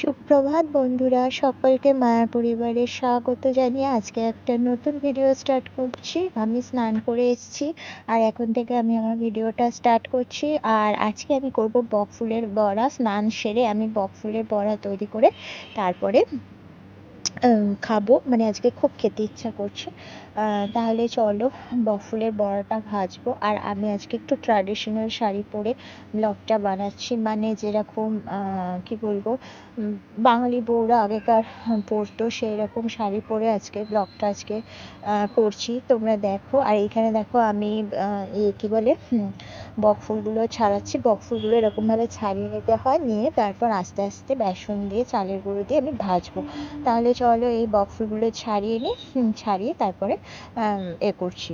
সুপ্রভাত বন্ধুরা, সকলকে মায়া পরিবারে স্বাগত জানিয়ে আজকে একটা নতুন ভিডিও স্টার্ট করছি। আমি স্নান করে এসেছি আর এখন থেকে আমি আমার ভিডিওটা স্টার্ট করছি। আর আজকে আমি করব বক ফুলের বড়া, স্নান সেরে আমি বক ফুলের বড়া তৈরি করে তারপরে খাব। মানে আজকে খুব খেতে ইচ্ছা করছে। তাহলে চলো, বফুলের বড়াটা ভাজবো। আর আমি আজকে একটু ট্র্যাডিশনাল শাড়ি পরে ব্লগটা বানাচ্ছি। মানে যেরকম কি বলব বাঙালি বউরা আগেকার পরতো সেই রকম শাড়ি পরে আজকে ব্লগটা আজকে করছি। তোমরা দেখো। আর এইখানে দেখো আমি কী বলে বকফুলগুলো ছাড়াচ্ছি। বকফুলগুলো এরকমভাবে ছাড়িয়ে নিতে হয়। নিয়ে তারপর আস্তে আস্তে বেসন দিয়ে, চালের গুঁড়ো দিয়ে আমি ভাজবো। তাহলে চলো এই বক্সগুলো ছাড়িয়ে নিই ছাড়িয়ে তারপরে এ করছি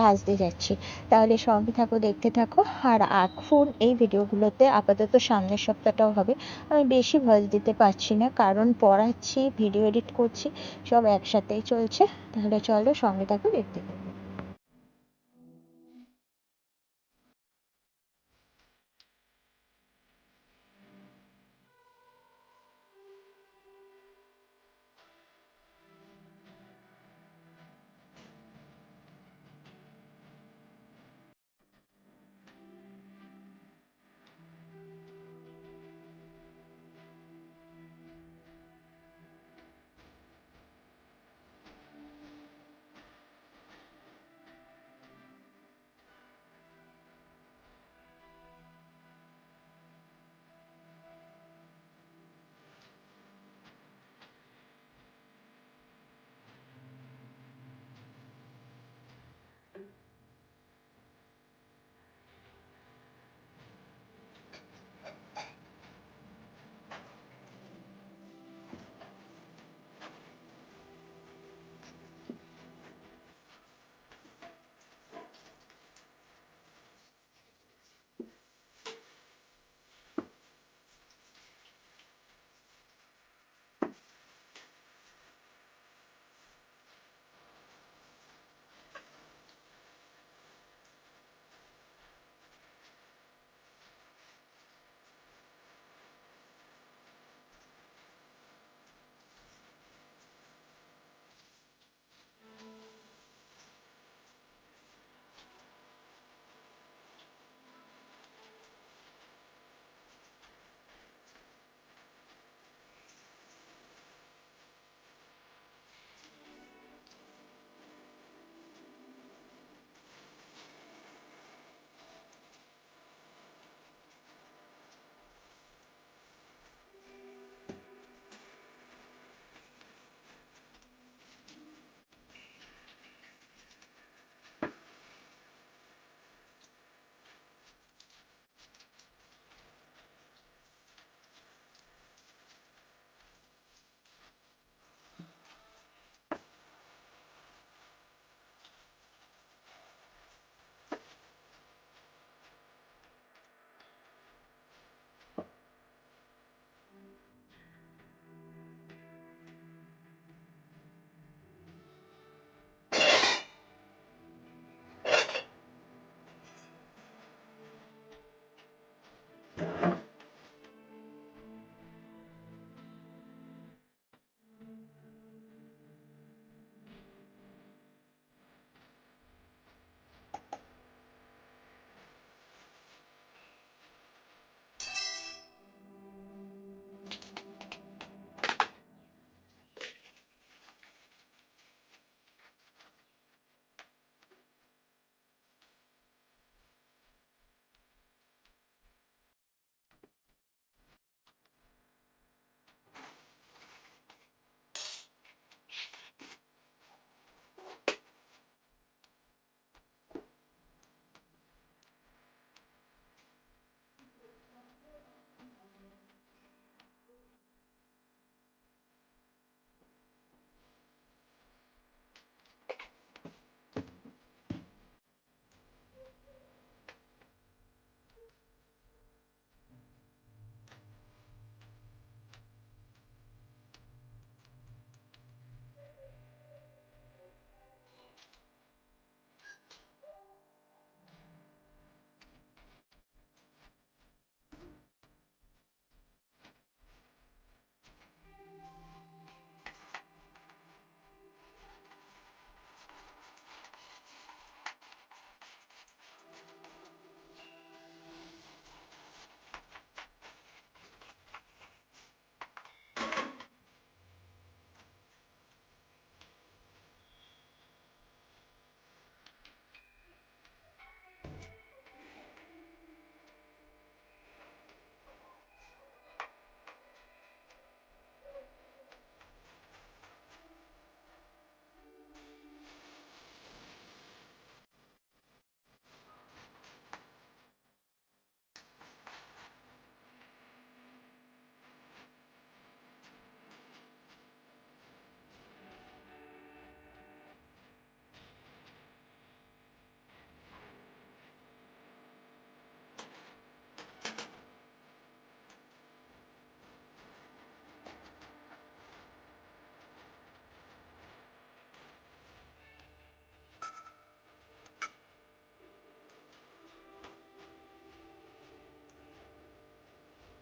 ভাজতে যাচ্ছি। তাহলে সঙ্গে থাকো, দেখতে থাকো। আর এখন এই ভিডিওগুলোতে আপাতত সামনের সপ্তাহটাও হবে। আমি বেশি ভয়েস দিতে পারছি না, কারণ পড়াচ্ছি ভিডিও এডিট করছি, সব একসাথেই চলছে। তাহলে চলো সঙ্গে থাকো, দেখতে থাকো।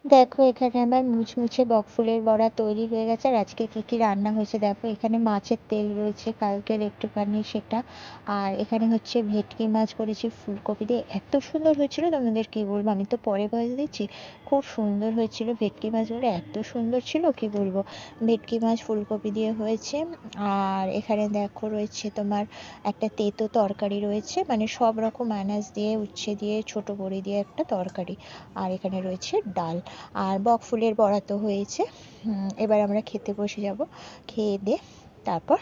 দেখো, এখানে আমার মুচমুচে বকফুলের বড়া তৈরি হয়ে গেছে। আর আজকে কী কী রান্না হয়েছে দেখো, এখানে মাছের তেল রয়েছে কালকের একটুখানি সেটা। আর এখানে হচ্ছে ভেটকি মাছ করেছি ফুলকপি দিয়ে। এত সুন্দর হয়েছিল তোমাদের কী বলব? আমি তো পরে ভয়েস দিচ্ছি, খুব সুন্দর হয়েছিল ভেটকি মাছগুলো এত সুন্দর ছিল কী বলব? ভেটকি মাছ ফুলকপি দিয়ে হয়েছে। আর এখানে দেখো রয়েছে তোমার একটা তেতো তরকারি রয়েছে। মানে সব রকম আনাজ দিয়ে, উচ্ছে দিয়ে, ছোটো বড়ি দিয়ে একটা তরকারি। আর এখানে রয়েছে ডাল। আর বক ফুলের বড়া তো হয়েছে এবার আমরা খেতে বসে যাব। খেয়ে দিয়ে তারপর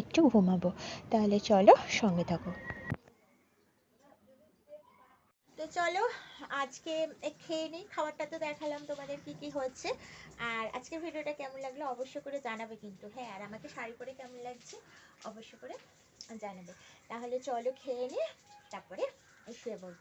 একটু ঘুমাবো। তাহলে চলো সঙ্গে থাকো। তো চলো, আজকে খেয়ে নিই, খাবারটা তো দেখালাম তোমাদের কি কি হচ্ছে। আর আজকের ভিডিওটা কেমন লাগল অবশ্য করে জানাবে কিন্তু হ্যাঁ আর আমাকে শাড়ি পরে কেমন লাগছে অবশ্য করে জানাবে। তাহলে চলো খেয়ে নিয়ে তারপরে শুয়ে পড়ব।